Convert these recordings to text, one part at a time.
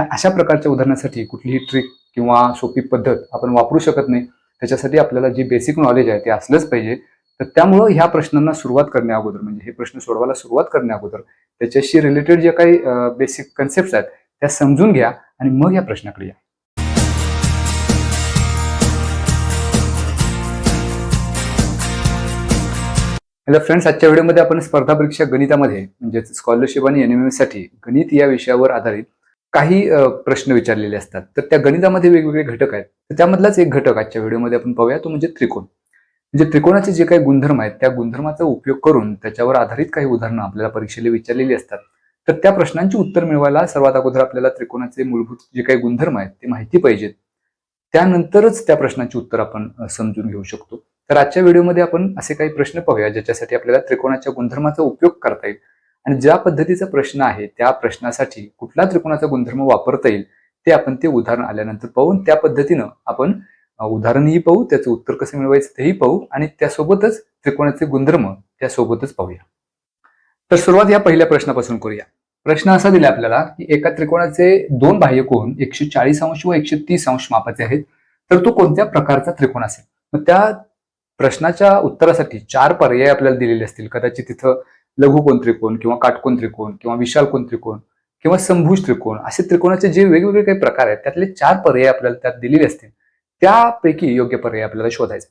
ह्या अशा प्रकारच्या उदाहरणासाठी कुठलीही ट्रिक किंवा सोपी पद्धत आपण वापरू शकत नाही. त्याच्यासाठी आपल्याला जे बेसिक नॉलेज आहे ते असलंच पाहिजे. तर त्यामुळं ह्या प्रश्नांना सुरुवात करण्या अगोदर म्हणजे हे प्रश्न सोडवायला सुरुवात करण्या अगोदर त्याच्याशी रिलेटेड जे काही बेसिक कन्सेप्ट आहेत त्या समजून घ्या आणि मग या प्रश्नाकडे या. हॅलो फ्रेंड्स आजच्या व्हिडिओमध्ये आपण स्पर्धा परीक्षा गणितामध्ये म्हणजे स्कॉलरशिप आणि एनसाठी गणित या विषयावर आधारित काही प्रश्न विचारलेले असतात. तर त्या गणितामध्ये वेगवेगळे घटक आहेत. तर त्यामधलाच एक घटक आजच्या व्हिडिओमध्ये आपण पाहूया. तो म्हणजे त्रिकोण. म्हणजे त्रिकोणाचे जे काही गुणधर्म आहेत त्या गुणधर्माचा उपयोग करून त्याच्यावर आधारित काही उदाहरणं आपल्याला परीक्षेला विचारलेली असतात. तर त्या प्रश्नांची उत्तर मिळवायला सर्वात अगोदर आपल्याला त्रिकोणाचे मूलभूत जे काही गुणधर्म आहेत ते माहिती पाहिजेत. त्यानंतरच त्या प्रश्नाची उत्तर आपण समजून घेऊ शकतो. तर आजच्या व्हिडिओमध्ये आपण असे काही प्रश्न पाहूया ज्याच्यासाठी आपल्याला त्रिकोणाच्या गुणधर्माचा उपयोग करता येईल. आणि ज्या पद्धतीचा प्रश्न आहे त्या प्रश्नासाठी कुठला त्रिकोणाचा गुणधर्म वापरता येईल ते आपण ते उदाहरण आल्यानंतर पाहून त्या पद्धतीनं आपण उदाहरणही पाहू त्याचं उत्तर कसं मिळवायचं तेही पाहू आणि त्यासोबतच त्रिकोणाचे गुणधर्म त्यासोबतच पाहूया. तर सुरुवात या पहिल्या प्रश्नापासून करूया. प्रश्न असा दिला आपल्याला की एका त्रिकोणाचे दोन बाह्यकोन एकशे चाळीस अंश व एकशे तीस अंश मापाचे आहेत तर तो कोणत्या प्रकारचा त्रिकोण असेल? मग त्या प्रश्नाच्या उत्तरासाठी चार पर्याय आपल्याला दिलेले असतील. कदाचित तिथं लघुकोन त्रिकोण किंवा काटकोन त्रिकोण किंवा विशालकोन त्रिकोण किंवा संभुज त्रिकोण असे त्रिकोणाचे जे वेगवेगळे काही प्रकार आहेत त्यातले चार पर्याय आपल्याला त्यात दिलेले असतील त्यापैकी योग्य पर्याय आपल्याला शोधायचा.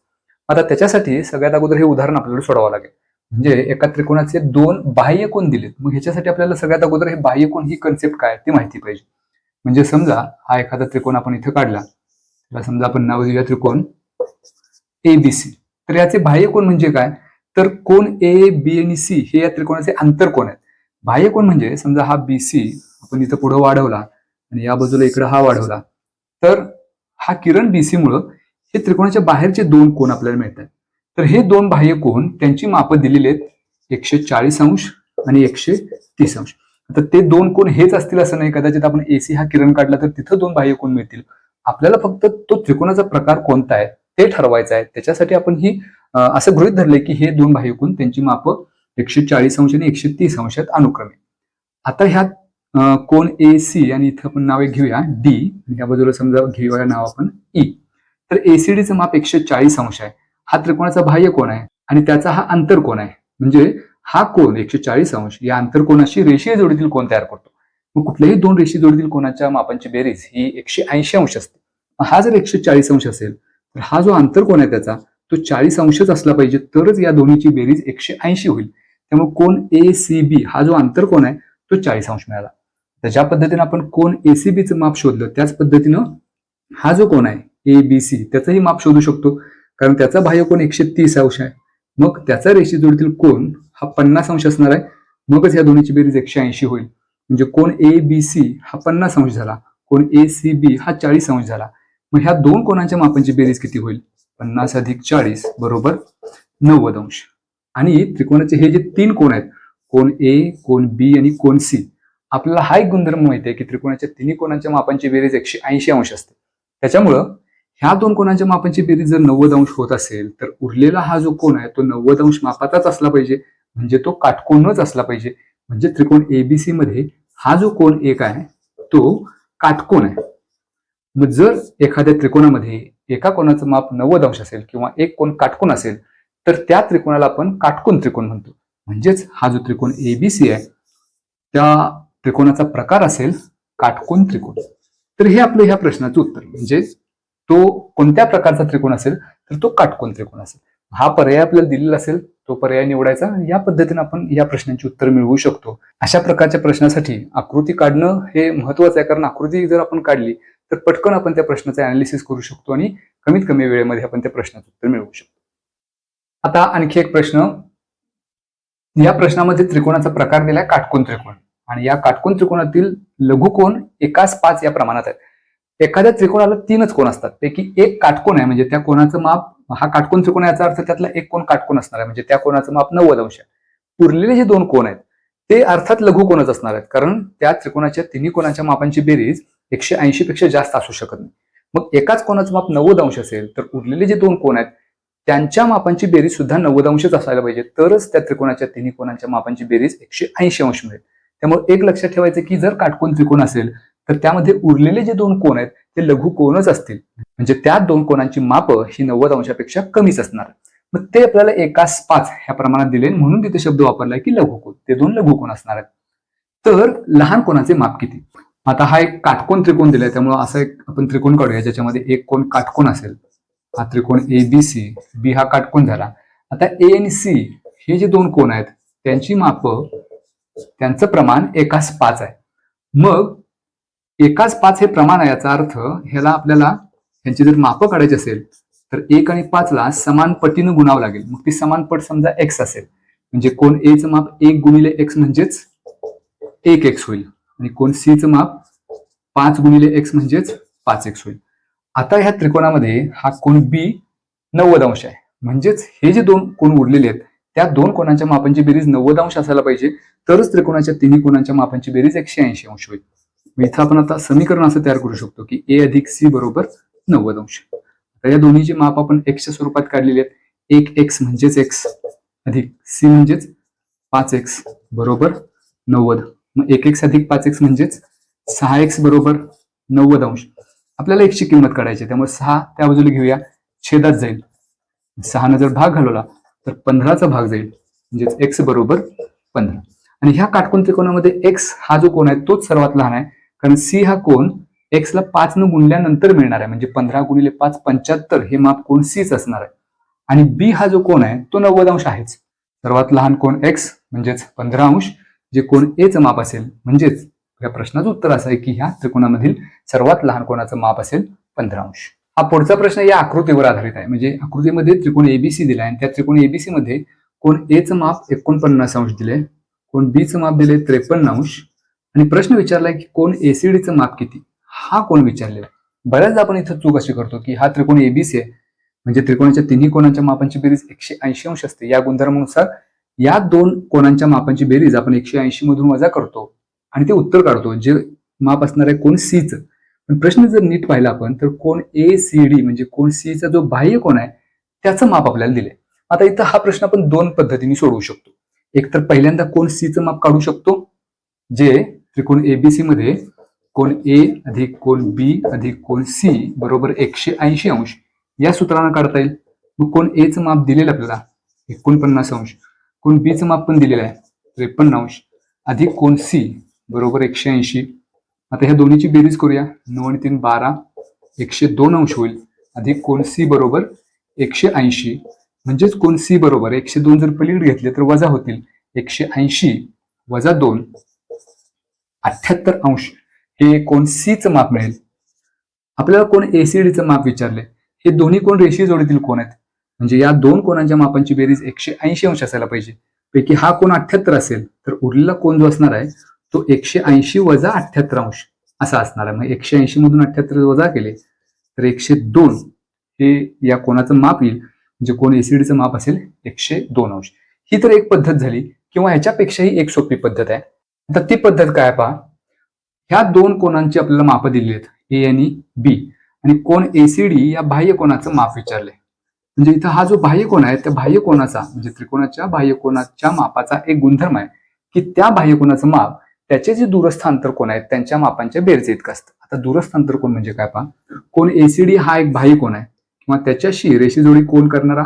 आता त्याच्यासाठी सगळ्यात अगोदर हे उदाहरण आपल्याला सोडावं लागेल. म्हणजे एका त्रिकोणाचे दोन बाह्य कोण दिलेत मग ह्याच्यासाठी आपल्याला सगळ्यात अगोदर हे बाह्य कोण ही कन्सेप्ट काय ती माहिती पाहिजे. म्हणजे समजा हा एखादा त्रिकोण आपण इथे काढला त्याला समजा आपण नाव देऊया त्रिकोण एबीसी तर याचे बाह्य कोण म्हणजे काय? तर कोण ए बी आणि सी हे या त्रिकोणाचे आंतरकोण आहेत? बाह्य कोण म्हणजे समजा हा बी सी आपण इथं पुढे वाढवला आणि या बाजूला इकडे हा वाढवला तर हा किरण बी सी मुळे हे त्रिकोणाच्या बाहेरचे दोन कोण आपल्याला मिळतात. तर हे दोन बाह्य कोण त्यांची मापं दिलेली आहेत एकशे चाळीस अंश आणि एकशे तीस अंश. आता ते दोन कोण हेच असतील असं नाही कदाचित आपण एसी हा किरण काढला तर तिथं दोन बाह्य कोण मिळतील. आपल्याला फक्त तो त्रिकोणाचा प्रकार कोणता आहे ते ठरवायचा आहे. त्याच्यासाठी आपण ही असं गृहित धरलंय की हे दोन बाह्य कोण त्यांची मापं एकशे चाळीस अंश आणि एकशे तीस अंशात अनुक्रमे. आता ह्या कोण ए सी आणि इथं आपण नावे घेऊया डी. या बाजूला समजा घेऊया नाव आपण ई. तर एसीडीचं माप एकशे चाळीस अंश आहे. हा त्रिकोणाचा बाह्य कोण आहे आणि त्याचा हा अंतर कोण आहे. म्हणजे हा कोण एकशे चाळीस अंश या आंतरकोणाशी रेषीय जोडीतील कोण तयार करतो. मग कुठल्याही दोन रेषीय जोडीतील कोणाच्या मापांची बेरीज ही एकशे ऐंशी अंश असते. हा जर एकशे चाळीस अंश असेल तर हा जो आंतरकोण आहे त्याचा तो चाळीस अंशच असला पाहिजे तरच या दोन्हीची बेरीज एकशे ऐंशी होईल. त्यामुळे कोण ए सी बी हा जो आंतरकोण आहे तो चाळीस अंश मिळाला. तर ज्या पद्धतीने आपण कोण एसीबीचं माप शोधलं त्याच पद्धतीनं हा जो कोण आहे ए बी सी त्याचंही माप शोधू शकतो. कारण त्याचा बाह्य कोण एकशे तीस अंश आहे. मग त्याचा रेषी जोडीतील कोण हा पन्नास अंश असणार आहे. मगच या दोन्हीची बेरीज एकशे ऐंशी होईल. म्हणजे कोण ए बी सी हा पन्नास अंश झाला. कोण ए सी बी हा चाळीस अंश झाला. मग ह्या दोन कोणाच्या मापांची बेरीज किती होईल? पन्नास अधिक चाळीस बरोबर नव्वद अंश. आणि त्रिकोणाचे हे जे तीन कोण आहेत कोण ए कोण बी आणि कोण सी आपल्याला हा एक गुणधर्म माहिती आहे की त्रिकोणाच्या तिन्ही कोणाच्या मापांची बेरीज एकशे ऐंशी अंश असते. त्याच्यामुळं ह्या दोन कोणाच्या मापांची बेरीज जर नव्वद अंश होत असेल तर उरलेला हा जो कोण आहे तो नव्वद अंश मापाचाच असला पाहिजे. म्हणजे तो काटकोनच असला पाहिजे. म्हणजे त्रिकोण एबीसी मध्ये हा जो कोण एक आहे तो काटकोन आहे. मग जर एखाद्या त्रिकोणामध्ये एका कोणाचं माप नव्वद अंश असेल किंवा एक कोण काटकोन असेल तर त्या त्रिकोणाला आपण काटकोन त्रिकोण म्हणतो. म्हणजेच हा जो त्रिकोण एबीसी आहे त्या त्रिकोणाचा प्रकार असेल काटकोन त्रिकोण. तर हे आपलं ह्या प्रश्नाचं उत्तर. म्हणजे तो कोणत्या प्रकारचा त्रिकोण असेल तर तो काटकोन त्रिकोण असेल. हा पर्याय आपल्याला दिलेला असेल तो पर्याय निवडायचा या पद्धतीने आपण या प्रश्नांची उत्तर मिळवू शकतो. अशा प्रकारच्या प्रश्नासाठी आकृती काढणं हे महत्वाचं आहे कारण आकृती जर आपण काढली तर पटकन आपण त्या प्रश्नाचं अनालिसिस करू शकतो आणि कमीत कमी वेळेमध्ये आपण त्या प्रश्नाचं उत्तर मिळवू शकतो. आता आणखी एक प्रश्न. या प्रश्नामध्ये त्रिकोणाचा प्रकार दिलाय काटकोन त्रिकोण. आणि या काटकोन त्रिकोणातील लघुकोन एकाच पाच या प्रमाणात आहेत. एखाद्या त्रिकोणाला तीनच कोण असतात. पैकी एक काटकोन आहे म्हणजे त्या कोणाचं माप हा काटकोन त्रिकोण आहे, याचा अर्थ त्यातला एक कोण काटकोन असणार आहे म्हणजे त्या कोणाचं माप नव्वद अंश आहे. उरलेले जे दोन कोण आहेत ते अर्थात लघुकोणच असणार आहेत कारण त्या त्रिकोणाच्या तिन्ही कोणाच्या मापांची बेरीज एकशे ऐंशी पेक्षा जास्त असू शकत नाही. मग एकाच कोणाचं माप नव्वद अंश असेल तर उरलेले जे दोन कोण आहेत त्यांच्या मापांची बेरीज सुद्धा नव्वद अंशच असायला पाहिजे. तरच त्या त्रिकोणाच्या तिन्ही कोणाच्या मापांची बेरीज एकशे ऐंशी अंश मिळेल. त्यामुळे एक लक्षात ठेवायचं की जर काटकोन त्रिकोण असेल तर त्यामध्ये उरलेले जे दोन कोण आहेत ते लघु कोणच असतील. म्हणजे त्या दोन कोणांची माप ही नव्वद अंशापेक्षा कमीच असणार. मग ते आपल्याला एकास पाच ह्या प्रमाणात दिले म्हणून तिथे शब्द वापरलाय की लघु कोण ते दोन लघु कोण असणार आहेत. तर लहान कोणाचे माप किती? आता हा एक काटकोन त्रिकोण दिलाय त्यामुळे असा एक आपण त्रिकोण काढूया ज्याच्यामध्ये एक कोण काटकोन असेल हा त्रिकोण ए बी सी बी हा काटकोन झाला. आता ए आणि सी हे जे दोन कोण आहेत त्यांची माप त्यांचं प्रमाण एकाच पाच आहे. मग एकाच पाच हे प्रमाण आहे याचा अर्थ ह्याला आपल्याला यांची जर माप काढायची असेल तर एक आणि पाचला समान पटीनं गुणावं लागेल. मग ती समान पट समजा एक्स असेल. म्हणजे कोण एचं माप एक गुणिले एक्स म्हणजेच एक एक्स होईल. आणि कोण सीचं माप पाच गुणिले एक्स म्हणजेच पाच एक्स होईल. आता ह्या त्रिकोणामध्ये हा कोण बी नव्वद अंश आहे. म्हणजेच हे जे दोन कोण उरलेले आहेत त्या दोन कोणाच्या मापांची बेरीज नव्वद अंश असायला पाहिजे तरच त्रिकोणाच्या तिन्ही कोणाच्या मापांची बेरीज एकशे ऐंशी अंश होईल. इथं आपण आता समीकरण असं तयार करू शकतो की ए अधिक सी बरोबर नव्वद अंश. आता या दोन्हीची माप आपण एक्सच्या स्वरूपात काढलेली आहेत एक एक्स म्हणजेच एक्स अधिक सी म्हणजेच पाच एक्स बरोबर नव्वद. मग एक एक्स अधिक पाच एक्स म्हणजेच सहा एक्स बरोबर नव्वद अंश. आपल्याला एकची किंमत काढायची आहे, त्यामुळे सहा त्या बाजूला घेऊया. छेदात जाईल. सहानं जर भाग घालवला तर पंधराचा भाग जाईल. म्हणजेच एक्स बरोबर पंधरा. आणि ह्या काटकोन त्रिकोणामध्ये एक्स हा जो कोण आहे तोच सर्वात लहान आहे. कारण सी हा कोण एक्स ला पाच न गुणल्यानंतर मिळणार आहे. म्हणजे पंधरा गुणिले पाच पंच्याहत्तर हे माप कोण सीच असणार आहे. आणि बी हा जो कोण आहे तो नव्वद अंश आहेच. सर्वात लहान कोण एक्स म्हणजेच पंधरा अंश. जे कोण एचं माप असेल म्हणजेच या प्रश्नाचं उत्तर असं आहे की ह्या त्रिकोणामधील सर्वात लहान कोणाचं माप असेल पंधरा अंश. हा पुढचा प्रश्न या आकृतीवर आधारित आहे. म्हणजे आकृतीमध्ये त्रिकोण एबीसी दिलाय आणि त्या त्रिकोण एबीसी मध्ये कोण एचं माप एकोणपन्नास अंश दिले कोण बीचं माप दिले त्रेपन्न अंश. आणि प्रश्न विचारलाय की कोण एसीडीचं माप किती? हा कोण विचारलेला आहे? बऱ्याचदा आपण इथं चूक अशी करतो की हा त्रिकोण एबीसी आहे. म्हणजे त्रिकोणाच्या तिन्ही कोणाच्या मापांची बेरीज एकशे ऐंशी अंश असते. या गुणधर्मानुसार या दोन कोणांच्या मापांची बेरीज आपण एकशे ऐंशी मधून वजा करतो. आणि ते उत्तर काढतो जे माप असणार आहे कोण सीचं पण प्रश्न जर नीट पाहिला आपण तर कोण ए सी डी म्हणजे कोण सीचा जो बाह्य कोण आहे त्याचं माप आपल्याला दिलंय. आता इथं हा प्रश्न आपण दोन पद्धतीने सोडवू शकतो. एक तर पहिल्यांदा कोण सीचं माप काढू शकतो जे त्रिकोण एबीसी मध्ये कोण ए अधिक कोण बी अधिक कोण सी बरोबर एकशे ऐंशी अंश या सूत्रानं काढता येईल. मग कोण एचं माप दिलेलं आपल्याला एकोणपन्नास अंश. कोण बीचं माप पण दिलेलं आहे त्रेपन्न अंश. अधिक कोण सी बरोबर एकशे ऐंशी. आता ह्या दोन्हीची बेरीज करूया. नऊ आणि तीन बारा. एकशे दोन अंश होईल. अधिक कोण सी बरोबर एकशे ऐंशी. म्हणजेच कोण सी बरोबर एकशे दोन जर पलीकडे घेतले तर वजा होतील. एकशे ऐंशी वजा दोन. अठ्याहत्तर अंश. हे कोण सीचं माप मिळेल? आपल्याला कोण एसीडीचं माप विचारले हे दोन्ही कोण रेषीय जोडीतील कोण आहेत. म्हणजे या दोन कोणांच्या मापांची बेरीज एकशे ऐंशी अंश असायला पाहिजे. पैकी हा कोण अठ्याहत्तर असेल तर उरलेला कोण जो असणार आहे तो एकशे ऐंशी वजा अठ्याहत्तर अंश असा असणार आहे. मग एकशे ऐंशी मधून अठ्याहत्तर वजा केले तर एकशे दोन हे या कोणाचं माप येईल. म्हणजे कोण एसीडीचं माप असेल एकशे दोन अंश. ही तर एक पद्धत झाली किंवा ह्याच्यापेक्षाही एक सोपी पद्धत आहे. आता ती पद्धत काय पहा. ह्या दोन कोणांची आपल्याला माप दिली आहेत ए आणि बी आणि कोण एसीडी या बाह्य कोणाचं माप विचारले म्हणजे इथं हा जो बाह्य कोण आहे त्या बाह्य कोणाचा म्हणजे त्रिकोणाच्या बाह्य कोणाच्या मापाचा एक गुणधर्म आहे की त्या बाह्य कोणाचं माप त्याचे जे दूरस्थ अंतर कोण आहेत त्यांच्या मापांच्या बेरजे इतकं असतं. आता दूरस्थ अंतर कोण म्हणजे काय पहा? कोण एसीडी हा एक बाह्य कोण आहे. किंवा त्याच्याशी रेषी जोडी कोण करणारा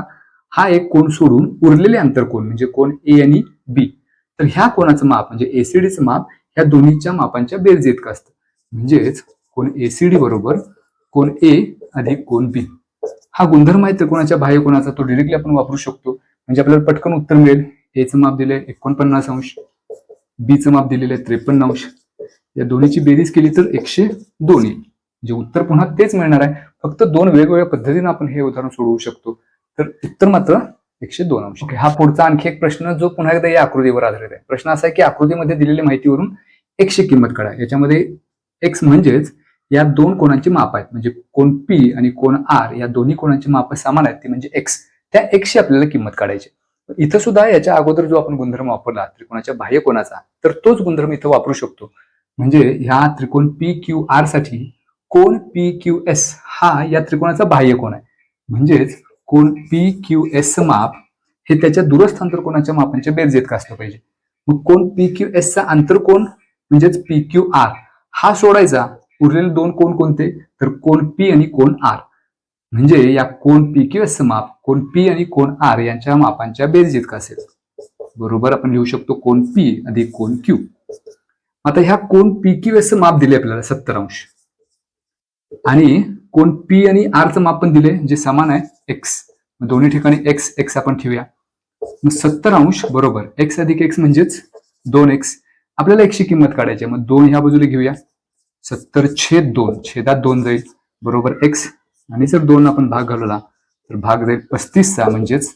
हा एक कोण सोडून उरलेले अंतर कोण म्हणजे कोण ए आणि बी तर ह्या कोणाचं माप म्हणजे एसीडीचं माप ह्या दोन्हीच्या मापांच्या बेरजे इतकं असतं. म्हणजेच कोण एसीडी बरोबर कोण ए अधिक कोण बी हा गुणधर्म आहे त्रिकोणाच्या बाह्य कोणाचा तो डिरेक्टली आपण वापरू शकतो. म्हणजे आपल्याला पटकन उत्तर मिळेल. एचं माप दिलंय एकोणपन्नास अंश. बीचं माप दिलेलं आहे त्रेपन्न अंश. या दोन्हीची बेरीज केली तर एकशे दोन येईल. म्हणजे उत्तर पुन्हा तेच मिळणार आहे. फक्त दोन वेगवेगळ्या पद्धतीने आपण हे उदाहरण सोडवू शकतो. तर उत्तर मात्र एकशे दोन अंश. हा पुढचा आणखी एक प्रश्न जो पुन्हा एकदा या आकृतीवर आधारित आहे. प्रश्न असा आहे की आकृतीमध्ये दिलेल्या माहितीवरून एकशे किंमत काढा. याच्यामध्ये एक्स म्हणजेच या दोन कोणांची माप आहेत. म्हणजे कोण पी आणि कोण आर या दोन्ही कोणांची माप समान आहेत. ती म्हणजे एक्स त्या एक्सची आपल्याला किंमत काढायची इथं सुद्धा याच्या अगोदर जो आपण गुणधर्म वापरला त्रिकोणाच्या बाह्य कोणाचा तर तोच गुणधर्म इथं वापरू शकतो. म्हणजे ह्या त्रिकोण पी क्यू आरसाठी कोण पी क्यू एस हा या त्रिकोणाचा बाह्य कोण आहे. म्हणजेच कोण पी क्यू एस माप हे त्याच्या दूरस्थ अंतरकोणाच्या मापांच्या बेरजेत का असलं पाहिजे. मग कोण पी क्यू एस चा आंतरकोण म्हणजेच पी क्यू आर हा सोडायचा. उरलेले दोन कोण कोणते? तर कोण पी आणि कोण आर म्हणजे या कोण पी किंवा समाप माप कोण पी आणि कोण आर यांच्या मापांच्या बेरीज इतका असेल. बरोबर आपण लिहू शकतो कोण पी अधिक कोण क्यू. आता ह्या कोण पी क्यू एस माप दिले आपल्याला सत्तर अंश. आणि कोण पी आणि आरचं माप पण दिले जे समान आहे एक्स. दोन्ही ठिकाणी एक्स एक्स आपण ठेवूया. मग सत्तर अंश बरोबर. एक्स अधिक एक्स म्हणजेच दोन एक्स. आपल्याला एकशे किंमत काढायची आहे. मग दोन ह्या बाजूला घेऊया. सत्तर छेद दोन छेदात दोन जाईल. बरोबर एक्स. आणि जर दोन आपण भाग घालवला तर भाग जाईल पस्तीसचा म्हणजेच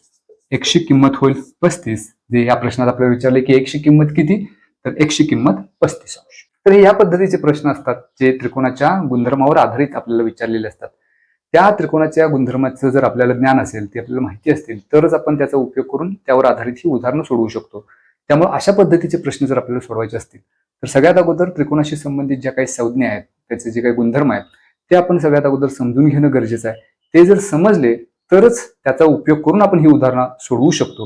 एकशे किंमत होईल पस्तीस. जे या प्रश्नात आपल्याला विचारले की एकशे किंमत किती? तर एकशे किंमत पस्तीस अंश. तर हे या पद्धतीचे प्रश्न असतात जे त्रिकोणाच्या गुणधर्मावर आधारित आपल्याला विचारलेले असतात. त्या त्रिकोणाच्या गुणधर्माचं जर आपल्याला ज्ञान असेल ते आपल्याला माहिती असतील तरच आपण त्याचा उपयोग करून त्यावर आधारित ही उदाहरणं सोडवू शकतो. त्यामुळे अशा पद्धतीचे प्रश्न जर आपल्याला सोडवायचे असतील तर सगळ्यात अगोदर त्रिकोणाशी संबंधित ज्या काही संज्ञा आहेत त्याचे जे काही गुणधर्म आहेत ते आपण सगळ्यात अगोदर समजून घेणं गरजेचं आहे. ते जर समजले तरच त्याचा उपयोग करून आपण ही उदाहरणं सोडवू शकतो.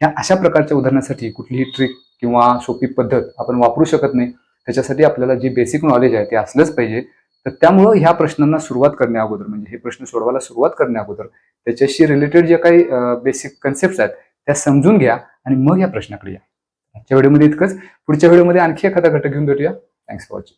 ह्या अशा प्रकारच्या उदाहरणासाठी कुठलीही ट्रिक किंवा सोपी पद्धत आपण वापरू शकत नाही. त्याच्यासाठी आपल्याला जे बेसिक नॉलेज आहे ते असलंच पाहिजे. तर त्यामुळं ह्या प्रश्नांना सुरुवात करण्या अगोदर म्हणजे हे प्रश्न सोडवायला सुरुवात करण्या अगोदर त्याच्याशी रिलेटेड जे काही बेसिक कन्सेप्ट आहेत त्या समजून घ्या आणि मग या प्रश्नाकडे या. आजच्या व्हिडिओमध्ये इतकंच. पुढच्या व्हिडिओमध्ये आणखी एखादा घटक घेऊन भेटूया. Thanks for watching